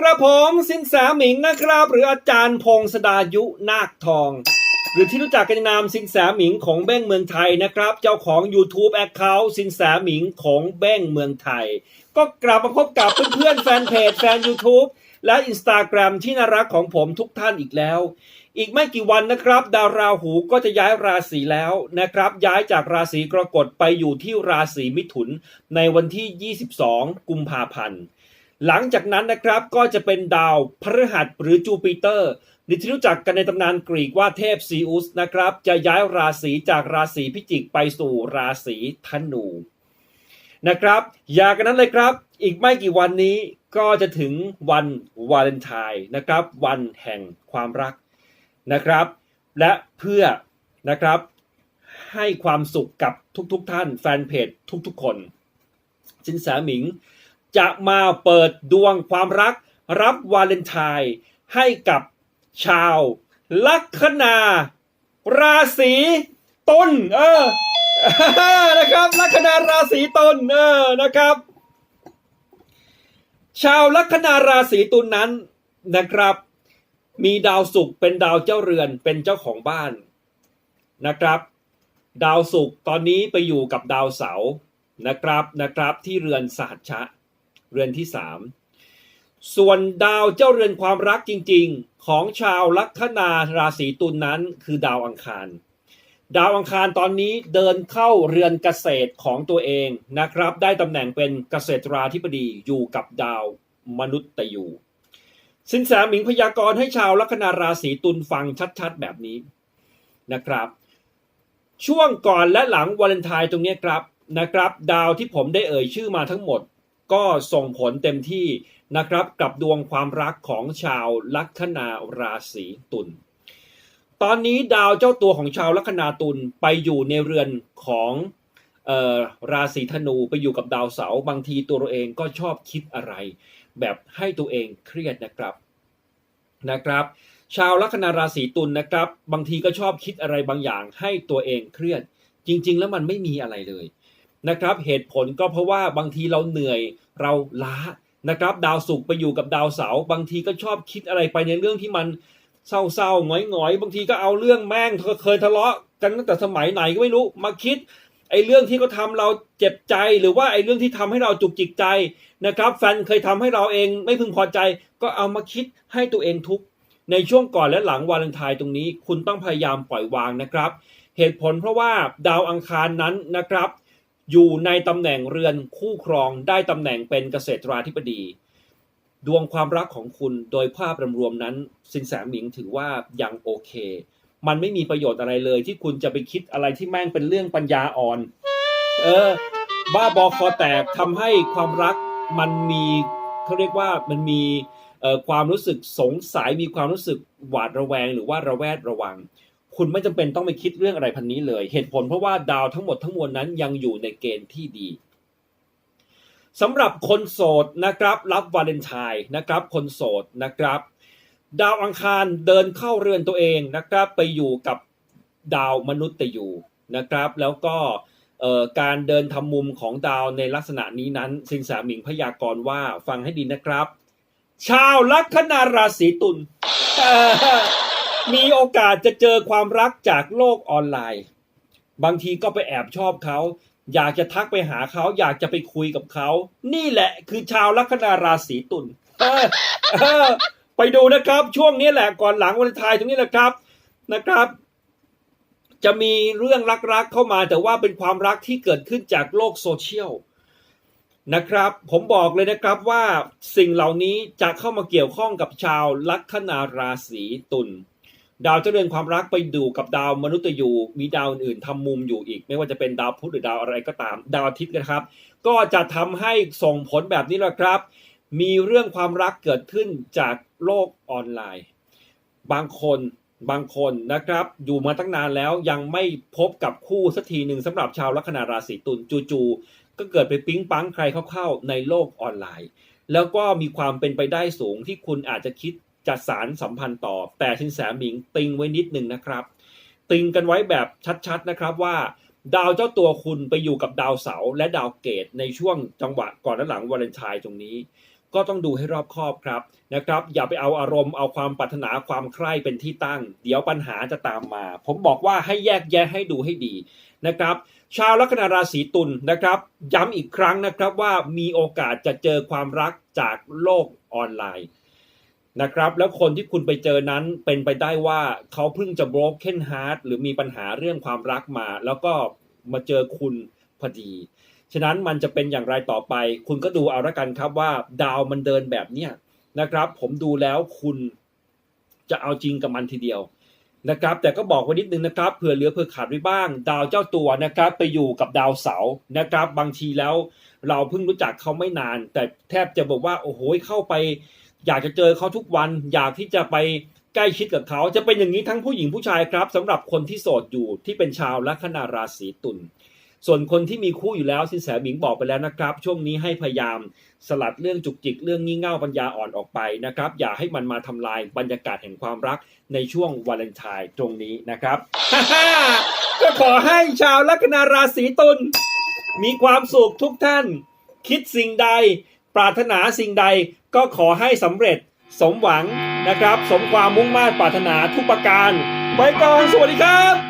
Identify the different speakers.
Speaker 1: กระผมสินแสหมิงนะครับ หรืออาจารย์พงศดายุนาคทอง หรือที่รู้จักกันในนามสินแสหมิงของเบ้งเมืองไทยนะครับ เจ้าของ YouTube Account สินแสหมิงของเบ้งเมืองไทย ก็กลับมาพบกับเพื่อนๆแฟนเพจแฟน YouTube และ Instagram ที่น่ารักของผมทุกท่านอีกแล้ว อีกไม่กี่วันนะครับ ดาวราหูก็จะย้ายราศีแล้วนะครับ ย้ายจากราศีกรกฎไปอยู่ที่ราศีมิถุนในวันที่ 22 กุมภาพันธ์ หลังจากนั้นนะครับก็จะเป็นดาวพฤหัสหรือจูปิเตอร์หรือที่รู้จักกันในตำนานกรีกว่าเทพซีอุสนะครับ จะย้ายราศีจากราศีพิจิกไปสู่ราศีธนูนะครับ อย่ากันนั้นเลยครับ อีกไม่กี่วันนี้ก็จะถึงวันวาเลนไทน์นะครับ วันแห่งความรักนะครับ และเพื่อนะครับให้ความสุขกับทุกๆทท่านแฟนเพจทุกๆคนสินแสหมิง จะมาเปิดดวงความรักรับวาเลนไทน์ให้กับชาวลัคนา ราศีตุลเออนะครับลัคนาราศีตุลเออนะครับ ชาวลัคนาราศีตุลนั้นนะครับ มีดาวศุกร์เป็นดาวเจ้าเรือนเป็นเจ้าของบ้านนะครับ ดาวศุกร์ตอนนี้ไปอยู่กับดาวเสาร์นะครับนะครับที่เรือนสหัชชะ เรือนที่ 3 ส่วนดาวเจ้าเรือนความรักจริงๆ ของชาวลัคนาราศีตุลนนั้นคือดาวอังคาร ดาวอังคารตอนนี้เดินเข้าเรือนเกษตรของตัวเองนะครับ ได้ตำแหน่งเป็นเกษตราธิบดีอยู่กับดาวมนุษย์ตยูสินแสหมิงพยากรณ์ให้ชาวลัคนาราศีตุลฟังชัดๆ แบบนี้นะครับ ช่วงก่อนและหลังวาเลนไทน์ตรงนี้ครับนะครับ ดาวที่ผมได้เอ่ยชื่อมาทั้งหมด ก็ส่งผลเต็มที่นะครับกับดวงความรักของชาวลัคนาราศีตุลตอนนี้ดาวเจ้าตัวของชาวลัคนาตุลไปอยู่ในเรือนของออราศีธนูไปอยู่กับดาวเสาร์บางทีตัวเราเองก็ชอบคิดอะไร แบบให้ตัวเองเครียดนะครับนะครับ ชาวลัคนาราศีตุลนะครับ บางทีก็ชอบคิดอะไรบางอย่างให้ตัวเองเครียด จริง ๆ แล้วมันไม่มีอะไรเลย นะครับ เหตุผลก็เพราะว่าบางทีเราเหนื่อยเราล้านะครับ ดาวศุกร์ไปอยู่กับดาวเสาร์บางทีก็ชอบคิดอะไรไปในเรื่องที่มันเศร้าๆหงอยๆ บางทีก็เอาเรื่องแม่งเคยทะเลาะกันตั้งแต่สมัยไหนก็ไม่รู้มาคิดไอ้เรื่องที่เขาทาเราเจ็บใจหรือว่าไอ้เรื่องที่ทำให้เราจุกจิกใจนะครับ แฟนเคยทำให้เราเองไม่พึงพอใจ ก็เอามาคิดให้ตัวเองทุกข์ในช่วงก่อนและหลังวาเลนไทน์ตรงนี้ คุณต้องพยายามปล่อยวางนะครับ เหตุผลเพราะว่าดาวอังคารนั้นนะครับ อยู่ในตำแหน่งเรือนคู่ครองได้ตำแหน่งเป็นเกษตราธิบดี ดวงความรักของคุณโดยภาพรวมๆนั้น สินแสหมิงถือว่ายังโอเค มันไม่มีประโยชน์อะไรเลย ที่คุณจะไปคิดอะไรที่แม่งเป็นเรื่องปัญญาอ่อน เออ บ้าบอคอแตกทำให้ความรักมันมีเขาเรียกว่ามันมีความรู้สึกสงสัยมีความรู้สึกหวาดระแวงหรือว่าระแวดระวัง คุณไม่จำเป็นต้องไปคิดเรื่องอะไรพันนี้เลย เหตุผลเพราะว่าดาวทั้งหมดทั้งมวลนั้นยังอยู่ในเกณฑ์ที่ดีสำหรับคนโสดนะครับ รับวาเลนไทน์นะครับ คนโสดนะครับ ดาวอังคารเดินเข้าเรือนตัวเองนะครับ ไปอยู่กับดาวมนุษย์ยูนะครับ แล้วก็การเดินทำมุมของดาวในลักษณะนี้นั้นสินสหมิงพยากรณ์ว่าฟังให้ดีนะครับ ชาวลัคนาราศีตุล มีโอกาสจะเจอความรักจากโลกออนไลน์ บางทีก็ไปแอบชอบเขา อยากจะทักไปหาเขา อยากจะไปคุยกับเขา นี่แหละคือชาวลัคนาราศีตุลไปดูนะครับ ช่วงนี้แหละก่อนหลังวันทายตรงนี้แหละครับนะครับ จะมีเรื่องรักๆเข้ามาแต่ว่าเป็นความรักที่เกิดขึ้นจากโลกโซเชียลนะครับ ผมบอกเลยนะครับว่าสิ่งเหล่านี้จะเข้ามาเกี่ยวข้องกับชาวลัคนาราศีตุล ดาวเจริญความรักไปดูกับดาวมนุษย์ยูมีดาวอื่นๆทำมุมอยู่อีก ไม่ว่าจะเป็นดาวพุธหรือดาวอะไรก็ตาม ดาวอาทิตย์นะครับ ก็จะทำให้ส่งผลแบบนี้แหละครับ มีเรื่องความรักเกิดขึ้นจากโลกออนไลน์ บางคนบางคนนะครับอยู่มาตั้งนานแล้วยังไม่พบกับคู่สักทีหนึ่งสำหรับชาวลัคนาราศีตุลจู่ๆก็เกิดไปปิ๊งปังใครเข้าๆในโลกออนไลน์ แล้วก็มีความเป็นไปได้สูงที่คุณอาจจะคิด จัดสารสัมพันธ์ต่อ แต่ชินแสหมิงติงไว้นิดหนึ่งนะครับ ติงกันไว้แบบชัดๆนะครับว่า ดาวเจ้าตัวคุณไปอยู่กับดาวเสาร์และดาวเกตในช่วงจังหวะก่อนและหลังวาเลนไทน์ตรงนี้ ก็ต้องดูให้รอบคอบครับนะครับ อย่าไปเอาอารมณ์เอาความปรารถนาความใคร่เป็นที่ตั้ง เดี๋ยวปัญหาจะตามมา ผมบอกว่าให้แยกแยะให้ดูให้ดีนะครับชาวลัคนาราศีตุลนะครับ ย้ำอีกครั้งนะครับว่ามีโอกาสจะเจอความรักจากโลกออนไลน์ นะครับแล้วคนที่คุณไปเจอนั้นเป็นไปได้ว่าเขาเพิ่งจะ broken heart หรือมีปัญหาเรื่องความรักมา แล้วก็มาเจอคุณพอดี ฉะนั้นมันจะเป็นอย่างไรต่อไป คุณก็ดูเอาละกันครับว่าดาวมันเดินแบบเนี้ยนะครับ ผมดูแล้วคุณจะเอาจริงกับมันทีเดียวนะครับ แต่ก็บอกไว้นิดนึงนะครับเผื่อเหลือเผื่อขาดไว้บ้าง ดาวเจ้าตัวนะครับ ไปอยู่กับดาวเสาร์นะครับ บางทีแล้วเราเพิ่งรู้จักเขาไม่นาน แต่แทบจะบอกว่าโอ้โหเข้าไป อยากจะเจอเขาทุกวัน อยากที่จะไปใกล้ชิดกับเขาจะเป็นอย่างนี้ทั้งผู้หญิงผู้ชายครับสำหรับคนที่โสดอยู่ที่เป็นชาวลัคนาราศีตุลส่วนคนที่มีคู่อยู่แล้วสินแสหมิงบอกไปแล้วนะครับ ช่วงนี้ให้พยายามสลัดเรื่องจุกจิกเรื่องงี่เง่าปัญญาอ่อนออกไปนะครับ อย่าให้มันมาทำลายบรรยากาศแห่งความรักในช่วงวาเลนไทน์ตรงนี้นะครับก็ขอให้ชาวลัคนาราศีตุลมีความสุขทุกท่าน คิดสิ่งใด ปรารถนาสิ่งใดก็ขอให้สำเร็จสมหวังนะครับ สมความมุ่งมา่ปรารถนาทุกประการ ไปก่อน สวัสดีครับ